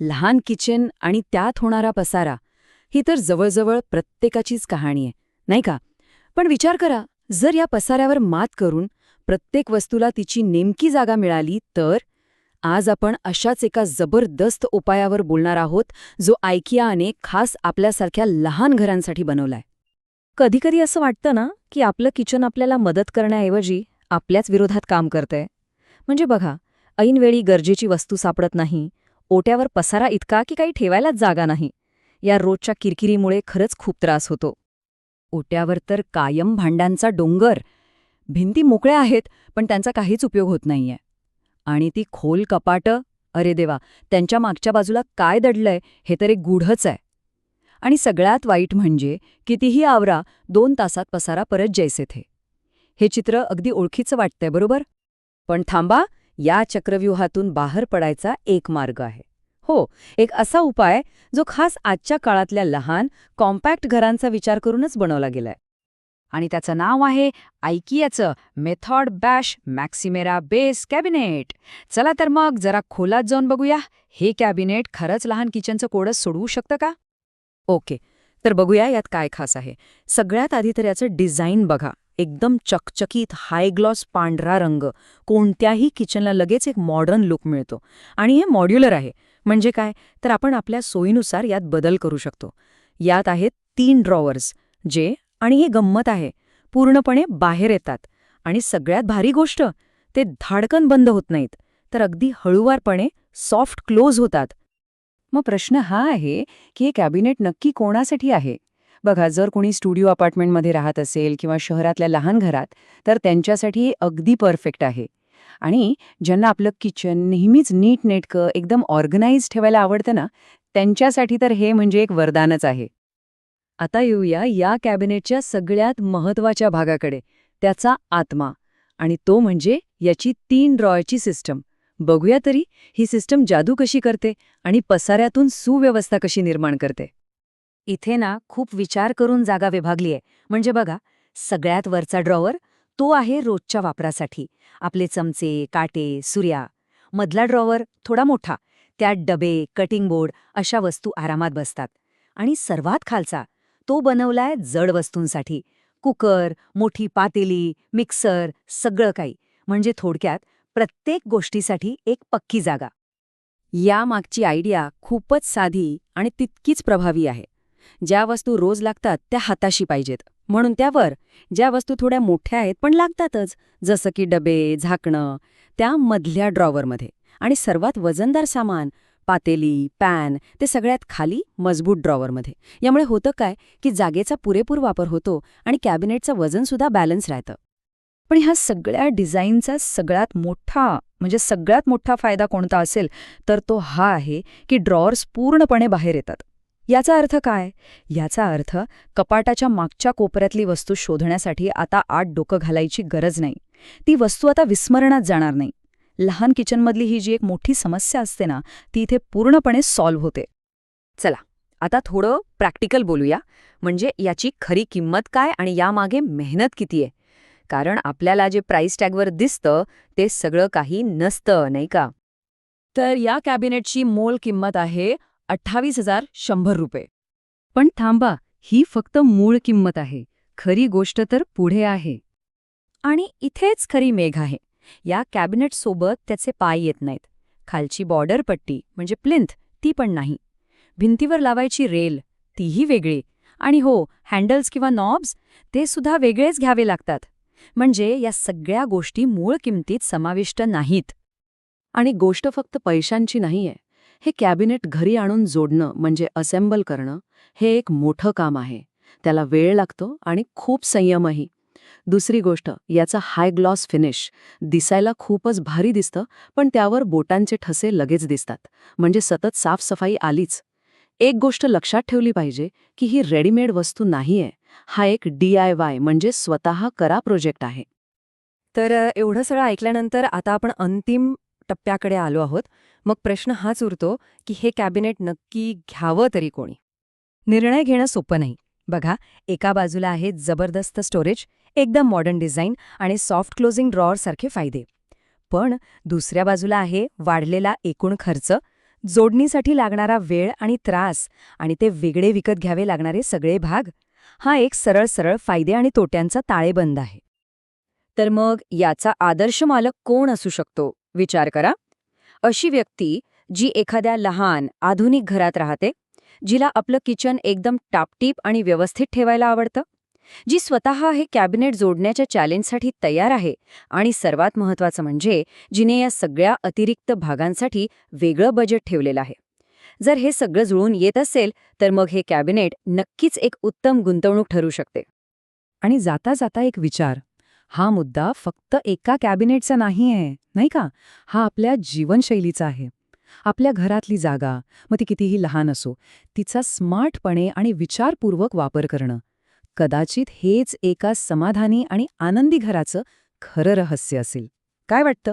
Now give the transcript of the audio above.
लहान किचन आणि त्यात होणारा पसारा ही तर जवळजवळ प्रत्येकाचीच कहाणी आहे नाही का? पण विचार करा जर या पसाऱ्यावर मात करून प्रत्येक वस्तूला तिची नेमकी जागा मिळाली तर? आज आपण अशाच एका जबरदस्त उपायावर बोलणार आहोत जो आयकियाने खास आपल्यासारख्या लहान घरांसाठी बनवलाय. कधीकधी असं वाटतं ना की आपलं किचन आपल्याला मदत करण्याऐवजी आपल्याच विरोधात काम करतंय. म्हणजे बघा ऐनवेळी गरजेची वस्तू सापडत नाही ओट्यावर पसारा इतका की काही ठेवायलाच जागा नाही. या रोजच्या किरकिरीमुळे खरंच खूप त्रास होतो. ओट्यावर तर कायम भांड्यांचा डोंगर. भिंती मोकळ्या आहेत पण त्यांचा काहीच उपयोग होत नाहीये. आणि ती खोल कपाटं? अरे देवा त्यांच्या मागच्या बाजूला काय दडलंय हे तर एक गूढच आहे. आणि सगळ्यात वाईट म्हणजे कितीही आवरा दोन तासात पसारा परत जैसे थे. हे चित्र अगदी ओळखीचं वाटतंय बरोबर? पण थांबा या चक्रव्यूहातून बाहेर पडायचा एक मार्ग आहे. हो एक असा उपाय जो खास आजच्या काळातल्या लहान कॉम्पॅक्ट घरांचा विचार करूनच बनवला गेलाय. आणि त्याचं नाव आहे आयकियाचं मेथॉड बॅश मॅक्सिमेरा बेस कॅबिनेट. चला तर मग जरा खोलात जाऊन बघूया. हे कॅबिनेट खरंच लहान किचनचं कोडस सोडवू शकतं का? ओके तर बघूया यात काय खास आहे. सगळ्यात आधी तर याचं डिझाईन बघा. एकदम चकचकीत हाय ग्लॉस पांढरा रंग. कोणत्याही किचनला लगेच एक मॉडर्न लुक मिळतो. आणि हे मॉड्युलर आहे. म्हणजे काय? तर आपण आपल्या सोयीनुसार यात बदल करू शकतो. यात आहेत तीन ड्रॉवर्स जे आणि हे गंमत आहे. पूर्णपणे बाहेर येतात. आणि सगळ्यात भारी गोष्ट ते धाडकन बंद होत नाहीत. तर अगदी हळूवारपणे सॉफ्ट क्लोज होतात. मग प्रश्न हा आहे की हे कॅबिनेट नक्की कोणासाठी आहे? बघा जर कोणी स्टुडिओ अपार्टमेंटमध्ये राहत असेल किंवा शहरातल्या लहान घरात तर त्यांच्यासाठी अगदी परफेक्ट आहे. आणि ज्यांना आपलं किचन नेहमीच नीट नेटकं एकदम ऑर्गनाईज ठेवायला आवडतं ना त्यांच्यासाठी तर हे म्हणजे एक वरदानच आहे. आता येऊया या कॅबिनेटच्या सगळ्यात महत्त्वाच्या भागाकडे त्याचा आत्मा. आणि तो म्हणजे याची तीन ड्रॉयची सिस्टम. बघूया तरी ही सिस्टम जादू कशी करते आणि पसाऱ्यातून सुव्यवस्था कशी निर्माण करते. इथे ना खूप विचार करून जागा विभागली आहे म्हणजे बघा सगळ्यात वरचा ड्रॉवर तो आहे रोजच्या वापरासाठी. आपले चमचे काटे सूर्या. मधला ड्रॉवर थोडा मोठा. त्यात डबे कटिंग बोर्ड अशा वस्तू आरामात बसतात. आणि सर्वात खालचा तो बनवलाय जड वस्तूंसाठी. कुकर मोठी पातेली मिक्सर सगळं काही. म्हणजे थोडक्यात प्रत्येक गोष्टीसाठी एक पक्की जागा. यामागची आयडिया खूपच साधी आणि तितकीच प्रभावी आहे. ज्या वस्तू रोज लागतात त्या हाताशी पाहिजेत. म्हणून त्यावर ज्या वस्तू थोड्या मोठ्या आहेत पण लागतातच जसं की डबे झाकणं त्या मधल्या ड्रॉवरमध्ये. आणि सर्वात वजनदार सामान पातेली पॅन ते सगळ्यात खाली मजबूत ड्रॉवरमध्ये. यामुळे होतं काय की जागेचा पुरेपूर वापर होतो आणि कॅबिनेटचं वजनसुद्धा बॅलन्स राहतं. पण ह्या सगळ्या डिझाईनचा सगळ्यात मोठा म्हणजे सगळ्यात मोठा फायदा कोणता असेल तर तो हा आहे की ड्रॉवर्स पूर्णपणे बाहेर येतात. याचा अर्थ काय? याचा अर्थ कपाटाच्या मागच्या कोपऱ्यातली वस्तू शोधण्यासाठी आता आत डोकं घालायची गरज नाही. ती वस्तू आता विस्मरणात जाणार नाही. लहान किचनमधली ही जी एक मोठी समस्या असते ना ती इथे पूर्णपणे सॉल्व्ह होते. चला आता थोडं प्रॅक्टिकल बोलूया. म्हणजे याची खरी किंमत काय आणि यामागे मेहनत किती आहे? कारण आपल्याला जे प्राईस टॅगवर दिसतं ते सगळं काही नसतं नाही का? तर या कॅबिनेटची मोल किंमत आहे अठ्ठावीस हजार शंभर रुपये. पण थांबा ही फक्त मूळ किंमत आहे. खरी गोष्ट तर पुढे आहे. आणि इथेच खरी मेघ आहे. या कॅबिनेटसोबत त्याचे पाय येत नाहीत. खालची बॉर्डर पट्टी म्हणजे प्लिंथ ती पण नाही. भिंतीवर लावायची रेल तीही वेगळी. आणि हो हँडल्स किंवा नॉब्स ते सुद्धा वेगळेच घ्यावे लागतात. म्हणजे या सगळ्या गोष्टी मूळ किमतीत समाविष्ट नाहीत. आणि गोष्ट फक्त पैशांची नाहीये. हे कॅबिनेट घरी आणून जोडणं म्हणजे असेंबल करणं हे एक मोठं काम आहे. त्याला वेळ लागतो आणि खूप संयमही. दुसरी गोष्ट याचा हाय ग्लॉस फिनिश दिसायला खूपच भारी दिसतं पण त्यावर बोटांचे ठसे लगेच दिसतात. म्हणजे सतत साफसफाई आलीच. एक गोष्ट लक्षात ठेवली पाहिजे की ही रेडीमेड वस्तू नाहीये. हा एक डी आय वाय म्हणजे स्वतः करा प्रोजेक्ट आहे. तर एवढं सगळं ऐकल्यानंतर आता आपण अंतिम टप्प्याकडे आलो आहोत. मग प्रश्न हाच उरतो की हे कॅबिनेट नक्की घ्यावं तरी कोणी? निर्णय घेणं सोपं नाही. बघा एका बाजूला आहे जबरदस्त स्टोरेज एकदम मॉडर्न डिझाईन आणि सॉफ्ट क्लोजिंग ड्रॉअरसारखे फायदे. पण दुसऱ्या बाजूला आहे वाढलेला एकूण खर्च जोडणीसाठी लागणारा वेळ आणि त्रास आणि ते वेगळे विकत घ्यावे लागणारे सगळे भाग. हा एक सरळ सरळ फायदे आणि तोट्यांचा ताळेबंद आहे. तर मग याचा आदर्श मालक कोण असू शकतो? विचार करा. अशी व्यक्ती जी एखाद्या लहान आधुनिक घरात राहते जिला आपलं किचन एकदम टापटीप आणि व्यवस्थित ठेवायला आवडतं जी स्वतः हे कॅबिनेट जोडण्याच्या चॅलेंजसाठी तयार आहे आणि सर्वात महत्त्वाचं म्हणजे जिने या सगळ्या अतिरिक्त भागांसाठी वेगळं बजेट ठेवलेलं आहे. जर हे सगळं जुळून येत असेल तर मग हे कॅबिनेट नक्कीच एक उत्तम गुंतवणूक ठरू शकते. आणि जाता जाता एक विचार. हा मुद्दा फक्त एका कॅबिनेटचा नाही आहे नाही का? हा आपल्या जीवनशैलीचा आहे. आपल्या घरातली जागा मग ती कितीही लहान असो तिचा स्मार्टपणे आणि विचारपूर्वक वापर करणं. कदाचित हेच एका समाधानी आणि आनंदी घराचं खरं रहस्य असेल. काय वाटतं?